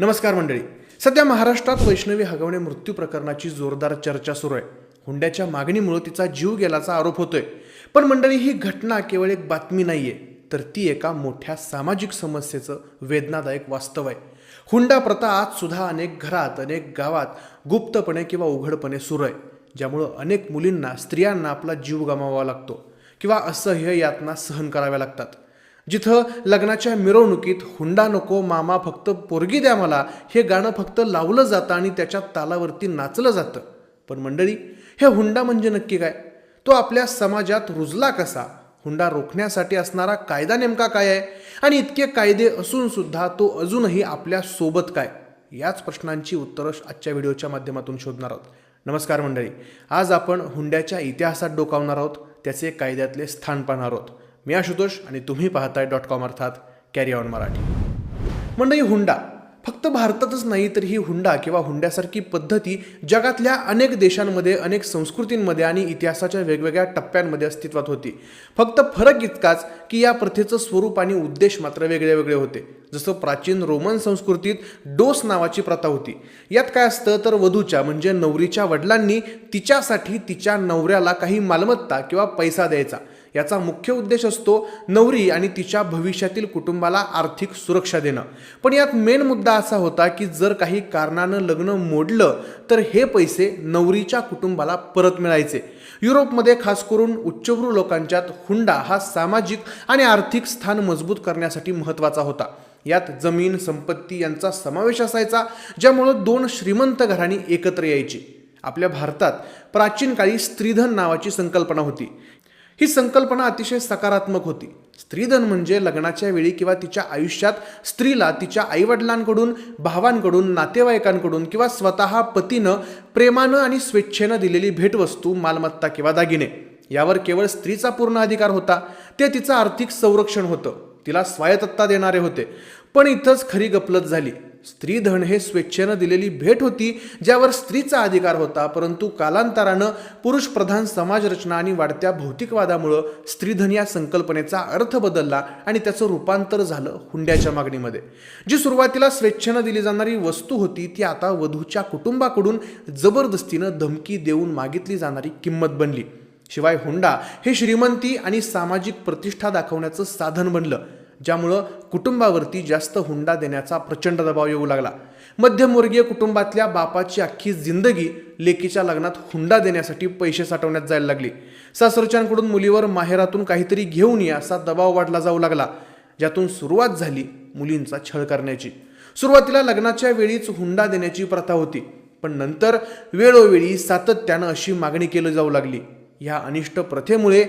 नमस्कार मंडळी. सध्या महाराष्ट्रात वैष्णवी हगवणे मृत्यू प्रकरणाची जोरदार चर्चा सुरू आहे. हुंड्याच्या मागणीमुळे तिचा जीव गेल्याचा आरोप होतोय. पण मंडळी ही घटना केवळ एक बातमी नाहीये तर ती एका मोठ्या सामाजिक समस्येचं वेदनादायक वास्तव आहे. हुंडा प्रथा आज सुद्धा अनेक घरात अनेक गावात गुप्तपणे किंवा उघडपणे सुरू आहे ज्यामुळं अनेक मुलींना स्त्रियांना आपला जीव गमावा लागतो किंवा असह्य यातना सहन कराव्या लागतात. जिथं लग्नाच्या मिरवणुकीत हुंडा नको मामा फक्त पोरगी द्या मला हे गाणं फक्त लावलं जातं आणि त्याच्या तालावरती नाचलं जातं. पण मंडळी हे हुंडा म्हणजे नक्की काय? तो आपल्या समाजात रुजला कसा? हुंडा रोखण्यासाठी असणारा कायदा नेमका काय आहे? आणि इतके कायदे असून सुद्धा तो अजूनही आपल्यासोबत काय? याच प्रश्नांची उत्तरं आजच्या व्हिडिओच्या माध्यमातून शोधणार आहोत. नमस्कार मंडळी आज आपण हुंड्याच्या इतिहासात डोकावणार आहोत त्याचे कायद्यातले स्थान पाहणार आहोत. मी आशुतोष आणि तुम्ही पाहताय डॉट कॉम अर्थात कॅरी ऑन मराठी. मंडळी हुंडा. फक्त भारतातच नाही तर ही हुंडा किंवा हुंड्यासारखी पद्धती जगातल्या अनेक देशांमध्ये अनेक संस्कृतींमध्ये आणि इतिहासाच्या वेगवेगळ्या टप्प्यांमध्ये अस्तित्वात होती. फक्त फरक इतकाच की या प्रथेचं स्वरूप आणि उद्देश मात्र वेगळे वेगळे होते. जसं प्राचीन रोमन संस्कृतीत डोस नावाची प्रथा होती. यात काय असतं? तर वधूच्या म्हणजे नवरीच्या वडिलांनी तिच्यासाठी तिच्या नवऱ्याला काही मालमत्ता किंवा पैसा द्यायचा. याचा मुख्य उद्देश असतो नवरी आणि तिच्या भविष्यातील कुटुंबाला आर्थिक सुरक्षा देणं. पण यात मेन मुद्दा असा होता की जर काही कारणानं लग्न मोडलं तर हे पैसे नवरीच्या कुटुंबाला परत मिळायचे. युरोपमध्ये खास करून उच्चभ्रू लोकांच्यात हुंडा हा सामाजिक आणि आर्थिक स्थान मजबूत करण्यासाठी महत्त्वाचा होता. यात जमीन संपत्ती यांचा समावेश असायचा ज्यामुळं दोन श्रीमंत घराणी एकत्र यायची. आपल्या भारतात प्राचीन काळी स्त्रीधन नावाची संकल्पना होती. ही संकल्पना अतिशय सकारात्मक होती. स्त्रीधन म्हणजे लग्नाच्या वेळी किंवा तिच्या आयुष्यात स्त्रीला तिच्या आईवडिलांकडून भावांकडून नातेवाईकांकडून किंवा स्वतः पतीनं प्रेमानं आणि स्वेच्छेनं दिलेली भेटवस्तू मालमत्ता किंवा दागिने. यावर केवळ स्त्रीचा पूर्ण अधिकार होता. ते तिचं आर्थिक संरक्षण होतं. तिला स्वायत्तता देणारे होते. पण इथंच खरी गपलत झाली. स्त्रीधन हे स्वेच्छेनं दिलेली भेट होती ज्यावर स्त्रीचा अधिकार होता. परंतु कालांतरानं पुरुष प्रधान समाजरचना आणि वाढत्या भौतिकवादामुळं स्त्रीधन या संकल्पनेचा अर्थ बदलला आणि त्याचं रूपांतर झालं हुंड्याच्या मागणीमध्ये. जी सुरुवातीला स्वेच्छेनं दिली जाणारी वस्तू होती ती आता वधूच्या कुटुंबाकडून जबरदस्तीनं धमकी देऊन मागितली जाणारी किंमत बनली. शिवाय हुंडा हे श्रीमंती आणि सामाजिक प्रतिष्ठा दाखवण्याचं साधन बनलं. ज्यामुळं कुटुंबावरती जास्त हुंडा देण्याचा प्रचंड दबाव येऊ लागला. मध्यमवर्गीय कुटुंबातल्या बापाची अख्खी जिंदगी लेकीच्या लग्नात हुंडा देण्यासाठी पैसे साठवण्यात जायला लागली. सासरच्यांकडून मुलीवर माहेरातून काहीतरी घेऊन ये असा दबाव वाढला जाऊ लागला ज्यातून सुरुवात झाली मुलींचा छळ करण्याची. सुरुवातीला लग्नाच्या वेळीच हुंडा देण्याची प्रथा होती पण नंतर वेळोवेळी सातत्यानं अशी मागणी केली जाऊ लागली. या अनिष्ट प्रथेमुळे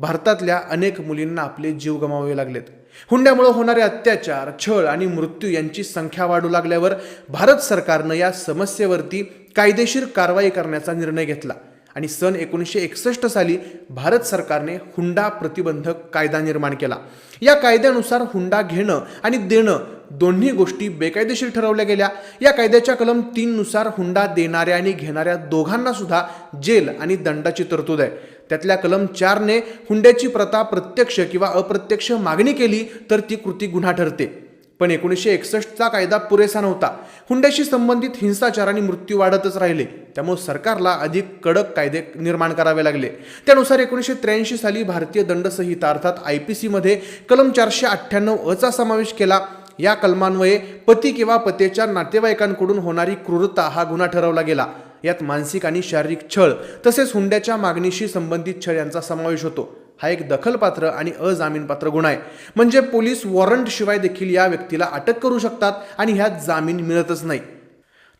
भारतातल्या अनेक मुलींना आपले जीव गमावे लागलेत. हुंड्यामुळे होणारे अत्याचार छळ आणि मृत्यू यांची संख्या वाढू लागल्यावर भारत सरकारनं या समस्येवरती कायदेशीर कारवाई करण्याचा निर्णय घेतला आणि सन एकोणीसशे एकसष्ट साली भारत सरकारने हुंडा प्रतिबंधक कायदा निर्माण केला. या कायद्यानुसार हुंडा घेणं आणि देणं दोन्ही गोष्टी बेकायदेशीर ठरवल्या गेल्या. या कायद्याच्या कलम तीननुसार हुंडा देणाऱ्या आणि घेणाऱ्या दोघांना सुद्धा जेल आणि दंडाची तरतूद आहे. त्यातल्या कलम चारने हुंड्याची प्रथा प्रत्यक्ष किंवा अप्रत्यक्ष मागणी केली तर ती कृती गुन्हा ठरते. पण एकोणीसशे एकसष्टचा कायदा पुरेसा नव्हता. हुंड्याशी संबंधित हिंसाचार आणि मृत्यू वाढतच राहिले. त्यामुळे सरकारला अधिक कडक कायदे निर्माण करावे लागले. त्यानुसार एकोणीसशे त्र्याऐंशी साली भारतीय दंडसंहिता अर्थात आय पी सीमध्ये कलम चारशे अठ्ठ्याण्णव अचा समावेश केला. या कलमान्वये पती किंवा पतीच्या नातेवाईकांकडून होणारी क्रूरता हा गुन्हा ठरवला गेला. यात मानसिक आणि शारीरिक छळ तसेच हुंड्याच्या मागणीशी संबंधित छळ यांचा समावेश होतो. हा एक दखलपात्र आणि अजामीनपात्र गुन्हा आहे. म्हणजे पोलीस वॉरंट शिवाय देखील या व्यक्तीला अटक करू शकतात आणि ह्यात जामीन मिळतच नाही.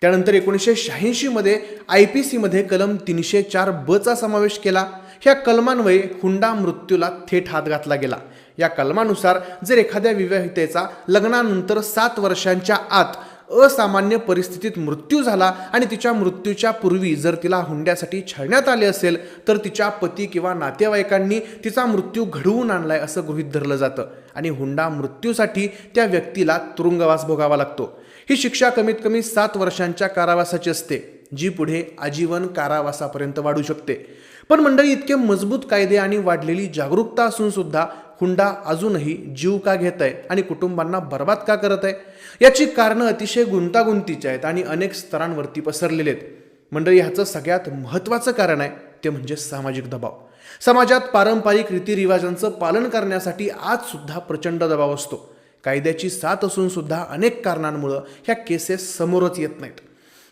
त्यानंतर एकोणीसशे शहाऐंशीमध्ये आय पी सीमध्ये कलम तीनशे चार बचा समावेश केला. ह्या कलमान्वये हुंडा मृत्यूला थेट हात घातला गेला. या कलमानुसार जर एखाद्या विवाहितेचा लग्नानंतर सात वर्षांच्या आत असामान्य परिस्थितीत मृत्यू झाला आणि तिच्या मृत्यूच्या पूर्वी जर तिला हुंड्यासाठी छळण्यात आले असेल तर तिच्या पती किंवा नातेवाईकांनी तिचा मृत्यू घडवून आणलाय असं गृहीत धरलं जातं. आणि हुंडा मृत्यूसाठी त्या व्यक्तीला तुरुंगवास भोगावा लागतो. ही शिक्षा कमीत कमी सात वर्षांच्या कारावासाची असते जी पुढे आजीवन कारावासापर्यंत वाढू शकते. पण मंडळी इतके मजबूत कायदे आणि वाढलेली जागरूकता असून सुद्धा हुंडा अजूनही जीव का घेत आहे आणि कुटुंबांना बर्बाद का करत आहे? याची कारणं अतिशय गुंतागुंतीची आहेत आणि अनेक स्तरांवरती पसरलेले आहेत. मंडळी ह्याचं सगळ्यात महत्त्वाचं कारण आहे ते म्हणजे सामाजिक दबाव. समाजात पारंपरिक रीतिरिवाजांचं पालन करण्यासाठी आज सुद्धा प्रचंड दबाव असतो. कायद्याची साथ असून सुद्धा अनेक कारणांमुळं ह्या केसेस समोरच येत नाहीत.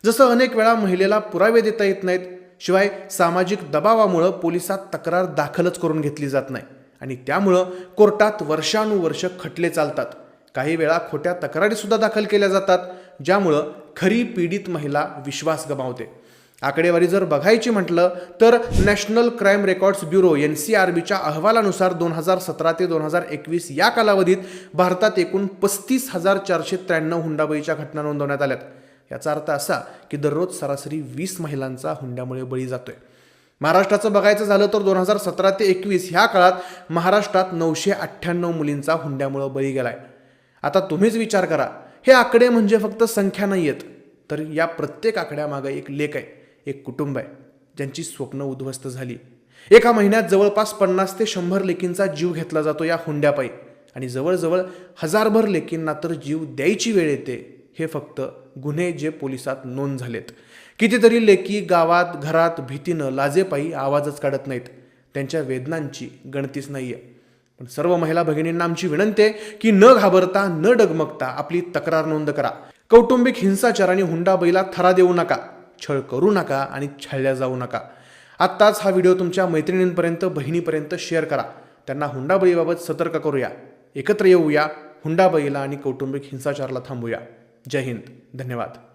जसं अनेक वेळा महिलेला पुरावे देता येत नाहीत शिवाय सामाजिक दबावामुळं पोलिसात तक्रार दाखलच करून घेतली जात नाही. आणि त्यामुळं कोर्टात वर्षानुवर्ष खटले चालतात. काही वेळा खोट्या तक्रारीसुद्धा दाखल केल्या जातात ज्यामुळं खरी पीडित महिला विश्वास गमावते. आकडेवारी जर बघायची म्हटलं तर national crime records bureau N C R बीच्या अहवालानुसार दोन हजार सतरा ते दोन हजार एकवीस या कालावधीत भारतात एकूण पस्तीस हजार चारशे त्र्याण्णव हुंडाबळीच्या घटना नोंदवण्यात आल्यात. याचा अर्थ असा की दररोज सरासरी वीस महिलांचा हुंड्यामुळे बळी जातोय. महाराष्ट्राचं बघायचं झालं तर दोन हजार सतरा ते एकवीस ह्या काळात महाराष्ट्रात नऊशे अठ्ठ्याण्णव मुलींचा हुंड्यामुळं बळी गेलाय. आता तुम्हीच विचार करा हे आकडे म्हणजे फक्त संख्या नाही आहेत तर या प्रत्येक आकड्यामागं एक लेख आहे एक कुटुंब आहे ज्यांची स्वप्न उद्ध्वस्त झाली. एका महिन्यात जवळपास पन्नास ते शंभर लेकींचा जीव घेतला जातो या हुंड्यापायी आणि जवळजवळ हजारभर लेकींना तर जीव द्यायची वेळ येते हे फक्त गुन्हे जे पोलिसात नोंद झालेत. कितीतरी लेकी गावात घरात भीतीनं लाजेपायी आवाजच काढत नाहीत. त्यांच्या वेदनांची गणतीच नाहीये. पण सर्व महिला भगिनींना आमची विनंती आहे की न घाबरता न डगमगता आपली तक्रार नोंद करा. कौटुंबिक हिंसाचार आणि हुंडाबैला थरा देऊ नका. छळ करू नका आणि छळल्या जाऊ नका. आत्ताच हा व्हिडिओ तुमच्या मैत्रिणींपर्यंत बहिणीपर्यंत शेअर करा. त्यांना हुंडाबळीबाबत सतर्क करूया. एकत्र येऊया. हुंडाबळीला आणि कौटुंबिक हिंसाचाराला थांबूया. जय हिंद. धन्यवाद.